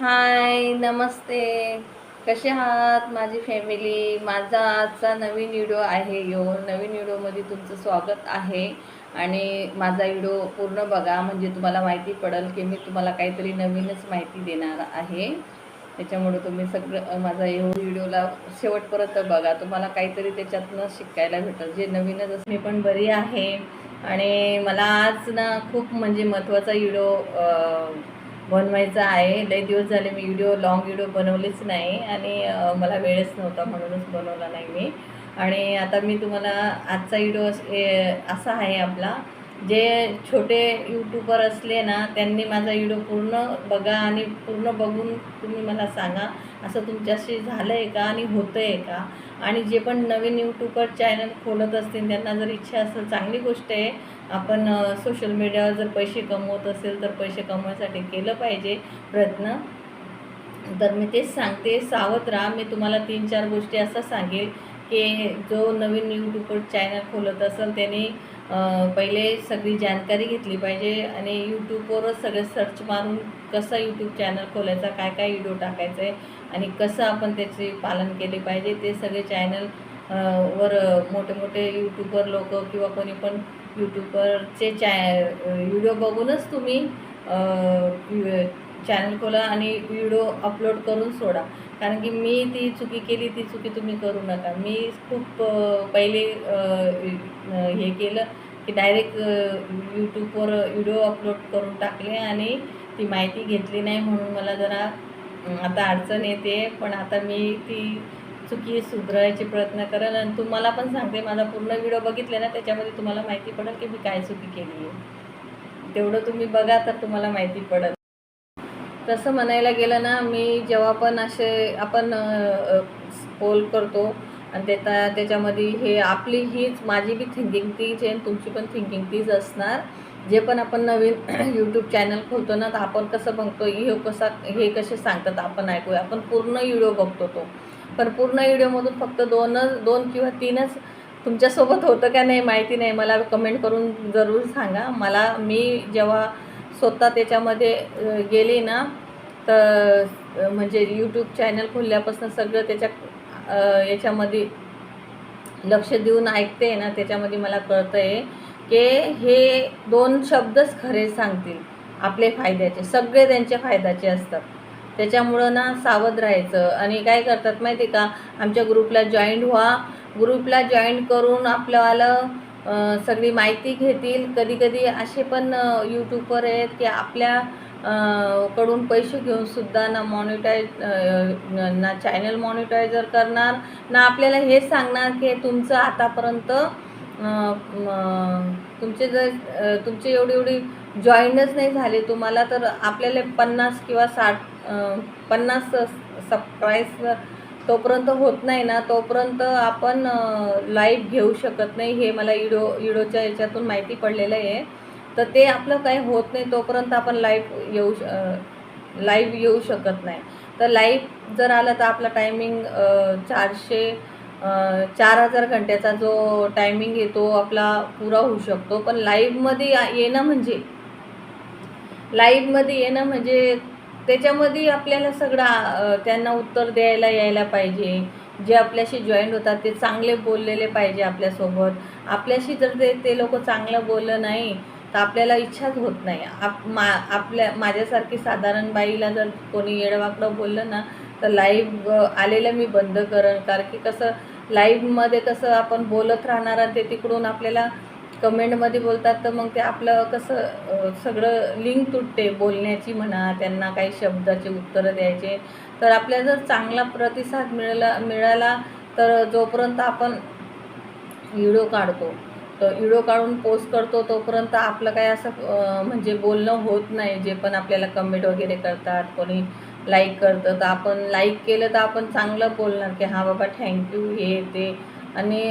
हाय नमस्ते. कसे आहात माझी फॅमिली माझा आजचा नवीन व्हिडिओ आहे यो. नवीन व्हिडिओमध्ये तुमचं स्वागत आहे. आणि माझा व्हिडिओ पूर्ण बघा. म्हणजे तुम्हाला माहिती पडेल की मी तुम्हाला काहीतरी नवीनच माहिती देणार आहे. त्याच्यामुळे तुम्ही सगळं माझा यो व्हिडिओला शेवटपर्यंत बघा. तुम्हाला काहीतरी त्याच्यातनं शिकायला भेटेल. जे नवीनच असं मी पण बरी आहे. आणि मला आज ना खूप म्हणजे महत्त्वाचा व्हिडिओ बनवायचा आहे. लई दिवस झाले मी व्हिडिओ लॉंग व्हिडिओ बनवलेच नाही आणि मला वेळच नव्हता म्हणूनच बनवला नाही मी. आणि आता मी तुम्हाला आजचा व्हिडिओ असा आहे आपला. जे छोटे यूट्यूबर असले ना त्यांनी माझा व्हिडिओ पूर्ण बघा आणि पूर्ण बघून तुम्ही मला सांगा असं तुमच्याशी झालं आहे का आणि होतं आहे का? आणि जे पण नवीन यूट्यूबर चॅनल खोलत असतील त्यांना जर इच्छा असेल चांगली गोष्ट आहे. आपण सोशल मीडियावर जर पैसे कमवत असेल तर पैसे कमवायसाठी केलं पाहिजे प्रयत्न. तर मी तेच सांगते सावध राहा. मी तुम्हाला तीन चार गोष्टी असं सांगेल की जो नवीन यूट्यूबर चॅनल खोलत असेल त्याने पहिले सगळी जानकारी घेतली पाहिजे आणि यूट्यूबवरच सगळे सर्च मारून कसं यूट्यूब चॅनल खोलायचा काय काय व्हिडिओ टाकायचं आहे आणि कसं आपण त्याचे पालन केले पाहिजे ते सगळे चॅनल वर मोठे मोठे यूट्यूबर लोक किंवा कोणी पण यूट्यूबरचे चॅ व्हिडिओ बघूनच तुम्ही चॅनल खोला आणि व्हिडिओ अपलोड करून सोडा. कारण की मी ती चुकी केली ती चुकी तुम्ही करू नका. मी खूप पहिले हे केलं की डायरेक्ट यूट्यूबवर व्हिडिओ अपलोड करून टाकले आणि ती माहिती घेतली नाही म्हणून मला जरा आता अडचण येते. पण आता मी ती चुकी सुधारायचे प्रयत्न करेल आणि तुम्हाला पण सांगते माझा पूर्ण व्हिडिओ बघितले ना त्याच्यामध्ये तुम्हाला माहिती पडेल की मी काय चुकी केली आहे. तेवढं तुम्ही बघा तर तुम्हाला माहिती पडेल. तसं म्हणायला गेलं ना मी जेव्हा पण असे आपण पोल करतो आणि त्याचा त्याच्यामध्ये हे आपली हीच माझी बी थिंकिंग तीच आहे आणि तुमची पण थिंकिंग तीच असणार. जे पण आपण नवीन यूट्यूब चॅनल खोलतो ना तर आपण कसं बघतो हे कसा हे कसे सांगतात आपण ऐकूया. आपण पूर्ण व्हिडिओ बघतो तो. पण पूर्ण व्हिडिओमधून फक्त दोनच दोन किंवा तीनच तुमच्यासोबत होतं का नाही माहिती नाही. मला कमेंट करून जरूर सांगा. मला मी जेव्हा स्वतः त्याच्यामध्ये गेली गेले ना तर म्हणजे यूट्यूब चॅनल खोलल्यापासून सगळं त्याच्या याच्यामध्ये लक्ष देऊन ऐकते ना त्याच्यामध्ये मला कळतं आहे की हे दोन शब्दच खरे सांगतील आपले फायद्याचे सगळे त्यांचे फायद्याचे असतात. त्याच्यामुळं ना सावध राहायचं. आणि काय करतात माहिती आहे का? आमच्या ग्रुपला जॉईंट व्हा. ग्रुपला जॉईन करून आपल्यावालं सगळी माहिती घेतील. कधी कधी असे पण यूट्यूबवर आहेत की आपल्या कडून पैसे घेऊन सुद्धा ना मॉनिटाईज ना चॅनल मॉनिटायझर करणार ना आपल्याला हे सांगणार की तुमचं आतापर्यंत तुमचे जर तुमचे एवढी एवढी जॉईनच नाही झाले तुम्हाला तर आपल्याला पन्नास किंवा साठ पन्नास सबस्क्राईब तोपर्यंत होत नाही ना तोपर्यंत आपण लाईव्ह घेऊ शकत नाही हे मला इडो इडोच्या याच्यातून माहिती पडलेलं आहे. तर ते आपलं काही होत नाही तोपर्यंत आपण लाईव्ह येऊ लाईव्ह येऊ शकत नाही. तर लाईव्ह जर आलं तर आपला टायमिंग चारशे चार हजार घंट्याचा जो टायमिंग येतो आपला पुरा होऊ शकतो. पण लाईव्हमध्ये येणं म्हणजे? लाईव्हमध्ये येणं म्हणजे त्याच्यामध्ये आपल्याला सगळं त्यांना उत्तर द्यायला यायला पाहिजे. जे आपल्याशी जॉईंट होतात ते चांगले बोललेले पाहिजे आपल्यासोबत. आपल्याशी जर ते ते लोक चांगलं बोललं नाही तर आपल्याला इच्छाच होत नाही. आप मा आपल्या माझ्यासारखी साधारण बाईला जर कोणी येडवाकडं बोललं ना तर लाईव्ह आलेलं मी बंद करण. कारण की कसं लाईव्हमध्ये कसं आपण बोलत राहणार आणि ते तिकडून आपल्याला कमेंटमध्ये बोलतात तर मग ते आपलं कसं सगळं लिंक तुटते बोलण्याची म्हणा त्यांना काही शब्दाचे उत्तरं द्यायचे. तर आपल्याला जर चांगला प्रतिसाद मिळाला मिळाला तर जोपर्यंत आपण व्हिडिओ काढतो. तर व्हिडिओ काढून पोस्ट करतो तोपर्यंत आपलं काय असं म्हणजे बोलणं होत नाही जे पण आपल्याला कमेंट वगैरे करतात कोणी लाईक करतं तर आपण लाईक केलं तर आपण चांगलं बोलणार की हां बाबा थँक्यू हे ते. आणि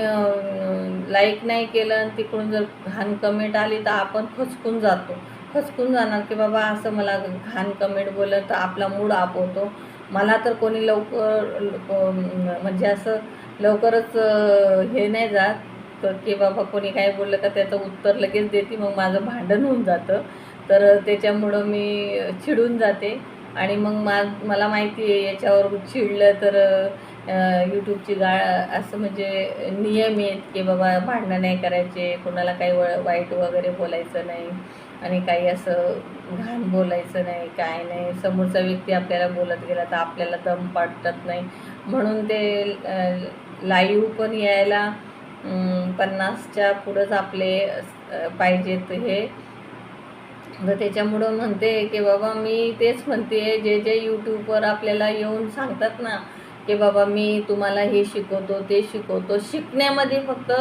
लाईक नाही केलं आणि तिकडून जर घाण कमेंट आली तर आपण खचकून जातो. खचकून जाणार की बाबा असं मला घाण कमेंट बोललं तर आपला मूड आप होतो. मला तर कोणी लवकर म्हणजे असं लवकरच हे नाही जात. की बाबा कोणी काय बोललं का त्याचं उत्तर लगेच देते मग माझं भांडण होऊन जातं. तर त्याच्यामुळं मी चिडून जाते. आणि मग मा मला माहिती आहे याच्यावर चिडलं तर यूट्यूबची गाळ असं म्हणजे नियम आहेत की बाबा भांडणं नाही करायचे कोणाला काही व वाईट वगैरे बोलायचं नाही आणि काही असं घाण बोलायचं नाही काय नाही. समोरचा व्यक्ती आपल्याला बोलत गेला तर आपल्याला दम पाटत नाही. म्हणून ते लाईव्ह पण यायला पन्नासच्या पुढंच आपले पाहिजेत हे. तर त्याच्यामुळं म्हणते की बाबा मी तेच म्हणते जे जे यूट्यूबवर आपल्याला येऊन सांगतात ना की बाबा मी तुम्हाला हे शिकवतो ते शिकवतो. शिकण्यामध्ये फक्त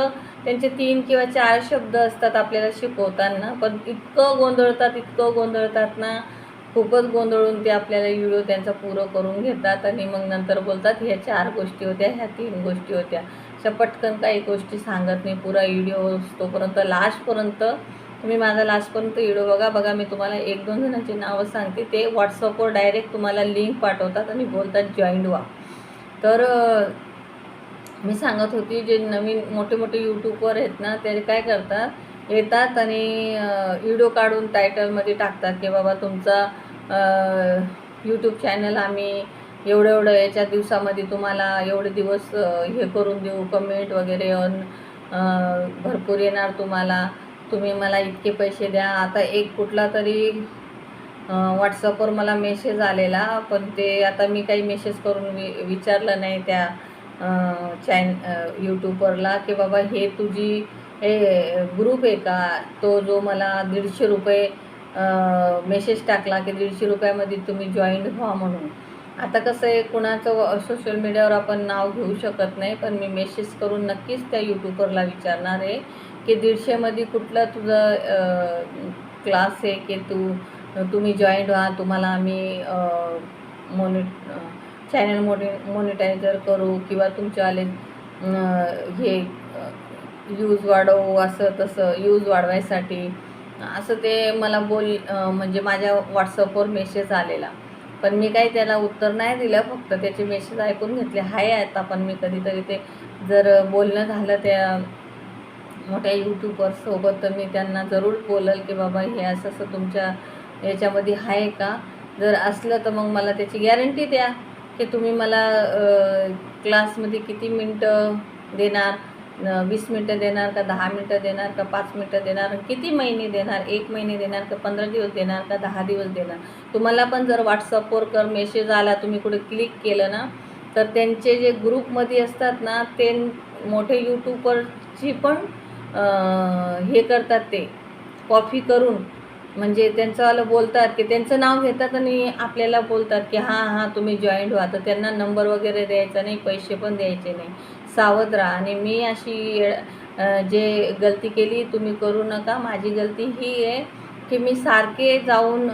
त्यांचे तीन किंवा चार शब्द असतात आपल्याला शिकवताना पण इतकं गोंधळतात इतकं गोंधळतात ना खूपच गोंधळून ते आपल्याला व्हिडिओ त्यांचा पुरं करून घेतात आणि मग नंतर बोलतात ह्या चार गोष्टी होत्या ह्या तीन गोष्टी होत्या. अशा पटकन काही गोष्टी सांगत नाही. पुरा व्हिडिओ तोपर्यंत लास्टपर्यंत तुम्ही माझा लास्टपर्यंत व्हिडिओ बघा. बघा मी तुम्हाला एक दोन जणांची नावं सांगते. ते व्हॉट्सअपवर डायरेक्ट तुम्हाला लिंक पाठवतात आणि बोलतात जॉईंट व्हा. तर मी सांगत होती जे नवीन मोठे मोठे यूट्यूबवर आहेत ना ते काय करतात? येतात आणि व्हिडिओ काढून टायटलमध्ये टाकतात की बाबा तुमचा यूट्यूब चॅनल आम्ही एवढं एवढं याच्या दिवसामध्ये तुम्हाला एवढे दिवस हे करून देऊ कमेंट वगैरे अन भरपूर येणार तुम्हाला. तुम्ही मला इतके पैसे द्या. आता एक कुठला तरी व्हॉट्सअपवर मला मेसेज आलेला पण ते आता मी काही मेसेज करून वि विचारलं नाही त्या चॅन यूट्यूबवरला की बाबा हे तुझी हे ग्रुप आहे का? तो जो मला दीडशे रुपये मेसेज टाकला की दीडशे रुपयामध्ये तुम्ही जॉईन व्हा म्हणून. आता कसं आहे कुणाचं सोशल मीडियावर आपण नाव घेऊ शकत नाही पण मी मेसेज करून नक्कीच त्या यूट्यूबरला विचारणार आहे की दीडशेमध्ये कुठलं तुझं क्लास आहे की तू तुम्ही जॉईंट व्हा तुम्हाला आम्ही मोनि चॅनल मोनि मोनिटायझर करू किंवा तुमच्यावाले हे यूज वाढवू असं तसं यूज वाढवायसाठी. असं ते मला बोल म्हणजे माझ्या व्हॉट्सअपवर मेसेज आलेला. पण मी काही त्याला उत्तर नाही दिलं फक्त त्याचे मेसेज ऐकून घेतले. हाय आता पण मी कधीतरी ते जर बोलणं झालं त्या मोठ्या यूट्यूबरसोबत तर मी त्यांना जरूर बोलल की बाबा हे असं असं तुमच्या याच्यामध्ये आहे का? जर असलं तर मग मला त्याची गॅरंटी द्या की तुम्ही मला क्लासमध्ये किती मिनटं देणार? वीस मिनटं देणार का दहा मिनटं देणार का पाच मिनटं देणार? किती महिने देणार? एक महिने देणार का पंधरा दिवस देणार का दहा दिवस देणार? तुम्हाला पण जर व्हॉट्सअपवर कर मेसेज आला तुम्ही कुठे क्लिक केलं ना तर त्यांचे जे ग्रुपमध्ये असतात ना ते मोठे यूट्यूबरची पण हे करतात ते. कॉफी करून. म्हणजे त्यांचंवालं बोलतात की त्यांचं नाव घेतात आणि आपल्याला बोलतात की हां हां तुम्ही जॉईंट व्हा. तर त्यांना नंबर वगैरे द्यायचा नाही पैसे पण द्यायचे नाही. सावध राहा. आणि मी अशी जे गलती केली तुम्ही करू नका. माझी गलती ही आहे की मी सारखे जाऊन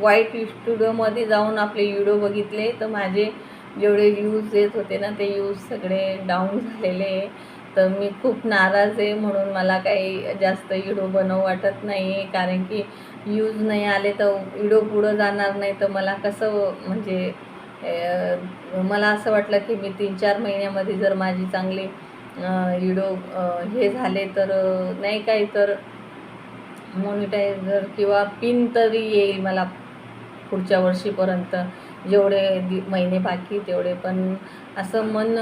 वाईट स्टुडिओमध्ये जाऊन आपले व्हिडिओ बघितले. तर माझे जेवढे व्ह्यूज येत होते ना ते व्ह्यूज सगळे डाऊन झालेले आहे. तर मी खूप नाराज आहे म्हणून मला काही जास्त व्हिडिओ बनवू वाटत नाही आहे कारण की व्ह्यूज नाही आले तर व्हिडिओ पुढं जाणार नाही. तर मला कसं म्हणजे मला असं वाटलं की मी तीन चार महिन्यामध्ये जर माझी चांगली व्हिडिओ हे झाले तर नाही काही तर मॉनिटायझर किंवा पिन तरी येईल मला पुढच्या वर्षीपर्यंत. जेवढे दि महिने बाकी तेवढे. पण असं मन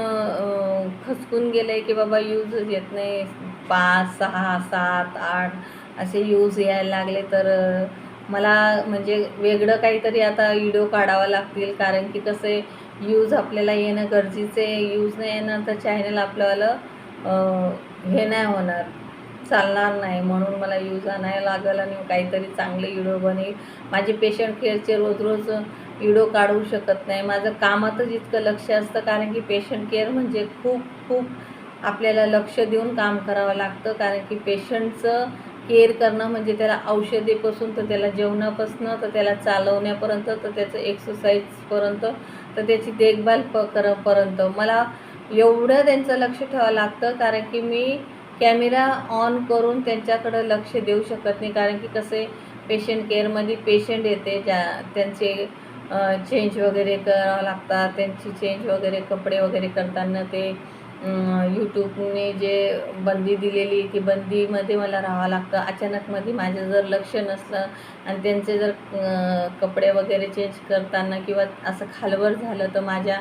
खचकून गेलं आहे की बाबा यूजच येत नाही. पाच सहा सात आठ असे यूज यायला लागले तर मला म्हणजे वेगळं काहीतरी आता व्हिडिओ काढावा लागतील कारण की कसे यूज आपल्याला येणं गरजेचे यूज नाही येणार तर चॅनल आपल्याला हे नाही होणार चालणार नाही. म्हणून मला यूज आणायला लागेल आणि काहीतरी चांगले व्हिडिओ बनेल. माझे पेशंट केअरचे रोज रोज व्हिडिओ काढू शकत नाही. माझं कामातच इतकं लक्ष असतं कारण की पेशंट केअर म्हणजे खूप खूप आपल्याला लक्ष देऊन काम करावं लागतं. कारण की पेशंटचं केअर करणं म्हणजे त्याला औषधीपासून तर त्याला जेवणापासून तर त्याला चालवण्यापर्यंत तर त्याचं एक्सरसाइजपर्यंत तर त्याची देखभाल प करपर्यंत. मला एवढं त्यांचं लक्ष ठेवावं लागतं कारण की मी कॅमेरा ऑन करून त्यांच्याकडं लक्ष देऊ शकत नाही. कारण की कसे पेशंट केअरमध्ये पेशंट येते ज्या त्यांचे चेंज वगैरे करावं लागतात त्यांची चेंज वगैरे कपडे वगैरे करताना ते यूट्यूबने जे बंदी दिलेली ती बंदीमध्ये मला राहावं लागतं. अचानकमध्ये माझं जर लक्ष नसलं आणि त्यांचे जर कपडे वगैरे चेंज करताना किंवा असं खालवर झालं तर माझ्या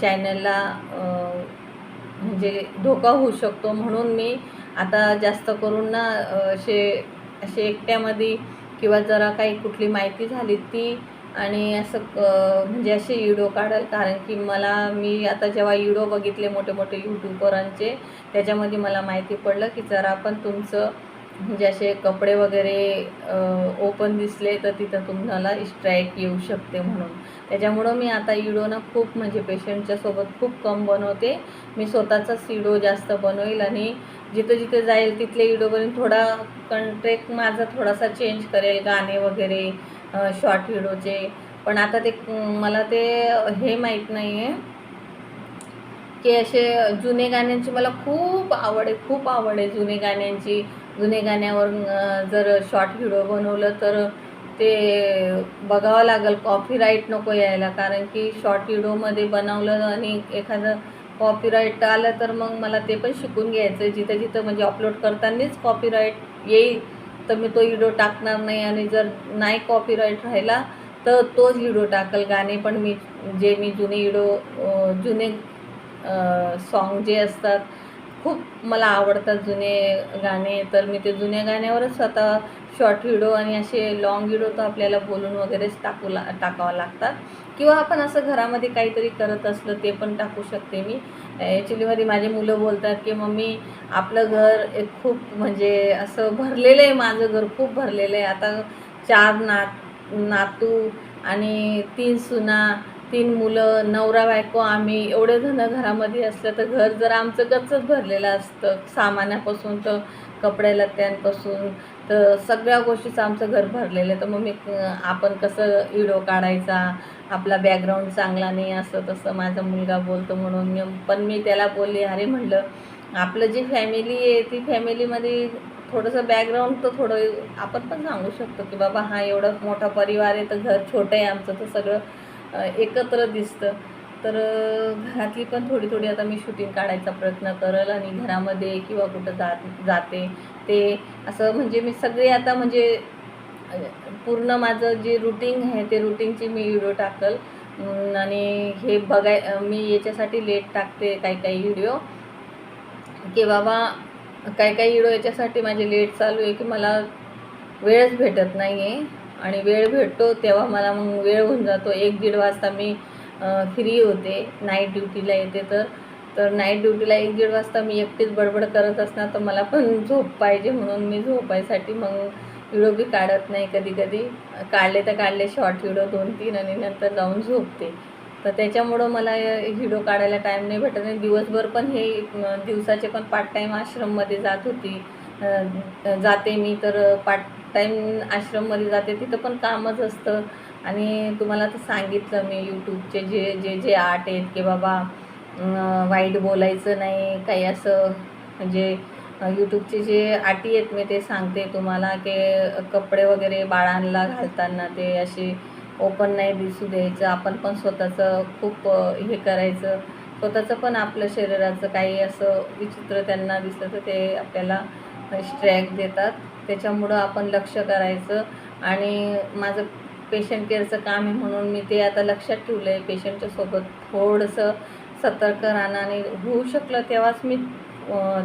चॅनलला म्हणजे धोका होऊ शकतो. म्हणून मी आता जास्त करून ना असे असे एकट्यामध्ये किंवा जरा काही कुठली माहिती झाली ती आणि असं म्हणजे असे व्हिडिओ काढाल. कारण की मला मी आता जेव्हा व्हिडिओ बघितले मोठे मोठे यूट्यूबरांचे त्याच्यामध्ये मला माहिती पडलं की जरा पण तुमचं म्हणजे असे कपडे वगैरे ओपन दिसले तर तिथं तुम्हाला स्ट्राईक येऊ शकते म्हणून. त्याच्यामुळं मी आता व्हिडिओ ना खूप म्हणजे पेशंटच्या सोबत खूप कम बनवते. मी स्वतःचाच व्हिडिओ जास्त बनवेल आणि जिथं जिथे जाईल तिथले व्हिडिओवरून थोडा कंटेंट माझा थोडासा चेंज करेल गाणे वगैरे शॉर्ट व्हिडिओचे पण आता ते मला ते हे माहीत नाही आहे की असे जुने गाण्यांची मला खूप आवड आहे खूप आवड आहे जुने गाण्यांची. जुने गाण्यावर जर शॉर्ट व्हिडिओ बनवलं तर ते बघावं लागेल. कॉपीराईट नको यायला. कारण की शॉर्ट व्हिडिओमध्ये बनवलं आणि एखादं कॉपीराईट आलं तर मग मला ते पण शिकून घ्यायचं आहे जिथं जिथं म्हणजे अपलोड करतानाच कॉपीराईट येईल. तर मी तो व्हिडिओ टाकणार नाही आणि जर नाही कॉपीराईट राहिला तर तोच व्हिडिओ टाकल गाणे. पण मी जे मी जुने व्हिडिओ जुने सॉन्ग जे असतात खूप मला आवडतात जुने गाणे. तर मी ते जुन्या गाण्यावरच स्वतः शॉर्ट व्हिडिओ आणि असे लाँग व्हिडिओ तर आपल्याला बोलून वगैरेच टाकू ला टाकावं लागतात. किंवा आपण असं घरामध्ये काहीतरी करत असलं ते पण टाकू शकते मी. ॲक्च्युलीमध्ये माझी मुलं बोलतात की मम्मी आपलं घर एक खूप म्हणजे असं भरलेलं आहे माझं घर खूप भरलेलं आहे आता चार नात नातू आणि तीन सुना तीन मुलं नवरा बायको आम्ही एवढे जण घरामध्ये असलं तर घर जर आमचं गच्चच भरलेलं असतं. सामानापासून तर कपड्या लत्त्यांपासून तर सगळ्या गोष्टीचं आमचं घर भरलेलं आहे. तर मग मी आपण कसं व्हिडिओ काढायचा? आपला बॅकग्राऊंड चांगला नाही असं तसं माझा मुलगा बोलतो म्हणून. पण मी त्याला बोलली अरे म्हणलं आपलं जी फॅमिली आहे ती फॅमिलीमध्ये थोडंसं बॅकग्राऊंड तर थोडं आपण पण सांगू शकतो की बाबा हा एवढा मोठा परिवार आहे तर घर छोटं आहे आमचं तर सगळं एकत्र दिसतं. तर घरातली पण थोडी थोडी आता मी शूटिंग काढायचा प्रयत्न करेल आणि घरामध्ये किंवा कुठं जात जाते. ते असं म्हणजे मी सगळे आता म्हणजे पूर्ण माझं जे रुटीन आहे ते रुटीनची मी व्हिडिओ टाकल. आणि हे बघाय मी याच्यासाठी लेट टाकते काही काही व्हिडिओ की बाबा काही काही व्हिडिओ याच्यासाठी माझे लेट चालू आहे की मला वेळच भेटत नाही आहे आणि वेळ भेटतो तेव्हा मला मग वेळ होऊन जातो. एक दीड वाजता मी फ्री होते. नाईट ड्युटीला येते तर. तर नाईट ड्युटीला एक दीड वाजता मी एकटीच बडबड करत असणार तर मला पण झोप पाहिजे म्हणून मी झोपायसाठी मग व्हिडिओ बी काढत नाही कधी कधी काढले तर काढले शॉर्ट व्हिडिओ दोन तीन आणि नंतर जाऊन झोपते. तर त्याच्यामुळं मला व्हिडिओ काढायला टाईम नाही भेटत नाही दिवसभर पण हे दिवसाचे पण पार्ट टाईम आश्रममध्ये जात होती. जाते मी तर पार्ट टाईम आश्रममध्ये जाते तिथं पण कामच असतं. आणि तुम्हाला तर सांगितलं मी यूट्यूबचे जे जे जे आर्ट आहेत की बाबा वाईट बोलायचं नाही काही असं. म्हणजे यूट्यूबचे जे आटी आहेत मी ते सांगते तुम्हाला की कपडे वगैरे बाळांना घालताना ते असे ओपन नाही दिसू द्यायचं. आपण पण स्वतःचं खूप हे करायचं. स्वतःचं पण आपलं शरीराचं काही असं विचित्र त्यांना दिसलं तर ते आपल्याला स्ट्रॅक देतात. त्याच्यामुळं आपण लक्ष करायचं. आणि माझं पेशंट केअरचं काम आहे म्हणून मी ते आता लक्षात ठेवलं आहे पेशंटच्या सोबत थोडंसं सतर्क राहणं आणि होऊ शकलं तेव्हाच मी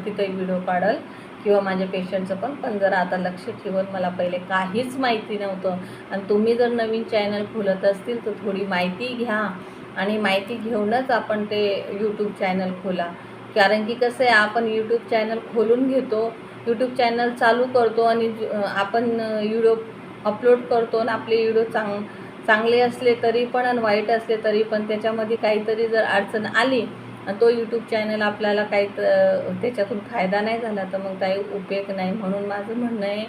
तिथं व्हिडिओ काढल. किंवा माझ्या पेशंटचं पण पण जर आता लक्ष ठेवून मला पहिले काहीच माहिती नव्हतं. आणि तुम्ही जर नवीन चॅनल खोलत असतील तर थोडी माहिती घ्या. आणि माहिती घेऊनच आपण ते यूट्यूब चॅनल खोला. कारण की कसं आहे आपण यूट्यूब चॅनल खोलून घेतो. यूट्यूब चॅनल चालू करतो आणि आपण व्हिडिओ अपलोड करतो आणि आपले व्हिडिओ चांग चांगले असले तरी पण आणि वाईट असले तरी पण त्याच्यामध्ये काहीतरी जर अडचण आली आणि तो यूट्यूब चॅनल आपल्याला काही त्याच्यातून फायदा नाही झाला तर मग काही उपयोग नाही. म्हणून माझं म्हणणं आहे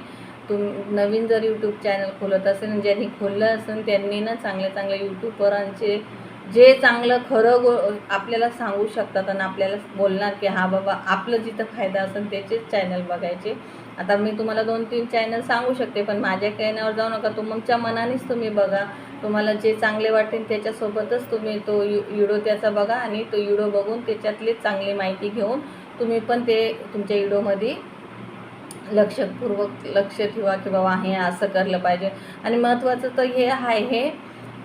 तुम नवीन जर यूट्यूब चॅनल खोलत असेल ज्यांनी खोललं असेल त्यांनी ना चांगल्या चांगल्या यूट्यूबवरांचे जे चांगलं खरं गो आपल्याला सांगू शकतात आणि आपल्याला बोलणार की हा बाबा आपलं जिथं फायदा असेल त्याचेच चॅनल बघायचे. आता मी तुम्हाला दोन तीन चॅनल सांगू शकते पण माझ्या कॅनवर जाऊ नका. तुमच्या मनानेच तुम्ही बघा. तुम्हाला जे चांगले वाटेल त्याच्यासोबतच तुम्ही तो व्हिडिओ त्याचा बघा आणि तो व्हिडिओ बघून त्याच्यातलीच चांगली माहिती घेऊन तुम्ही पण ते तुमच्या व्हिडिओमध्ये लक्षपूर्वक लक्ष ठेवा की बाबा हे असं करलं पाहिजे. आणि महत्त्वाचं तर हे आहे हे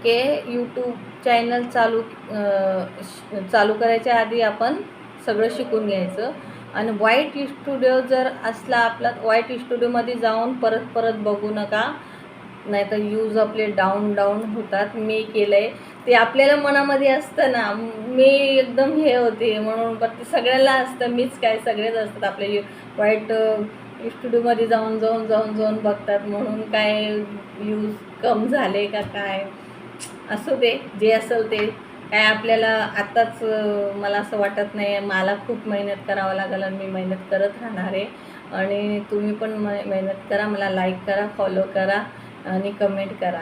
की यूट्यूब चॅनल चालू श- चालू करायच्या आधी आपण सगळं शिकून घ्यायचं. आणि वाईट स्टुडिओ जर असला आपला वाईट स्टुडिओमध्ये जाऊन परत परत बघू नका. नाहीतर यूज आपले डाऊन डाऊन होतात. मी केलं आहे ते आपल्याला मनामध्ये असतं ना. मी एकदम हे होते. म्हणून पण ते सगळ्याला असतं. मीच काय सगळेच असतात. आपले यू- वाईट स्टुडिओमध्ये जाऊन जाऊन जाऊन जाऊन बघतात. म्हणून काय यूज कम झाले का काय? असू दे जे असेल ते. काय आपल्याला आत्ताच मला असं वाटत नाही मला खूप मेहनत करावं लागेल आणि मी मेहनत करत राहणार आहे. आणि तुम्ही पण म मेहनत करा मला लाईक करा फॉलो करा आणि कमेंट करा.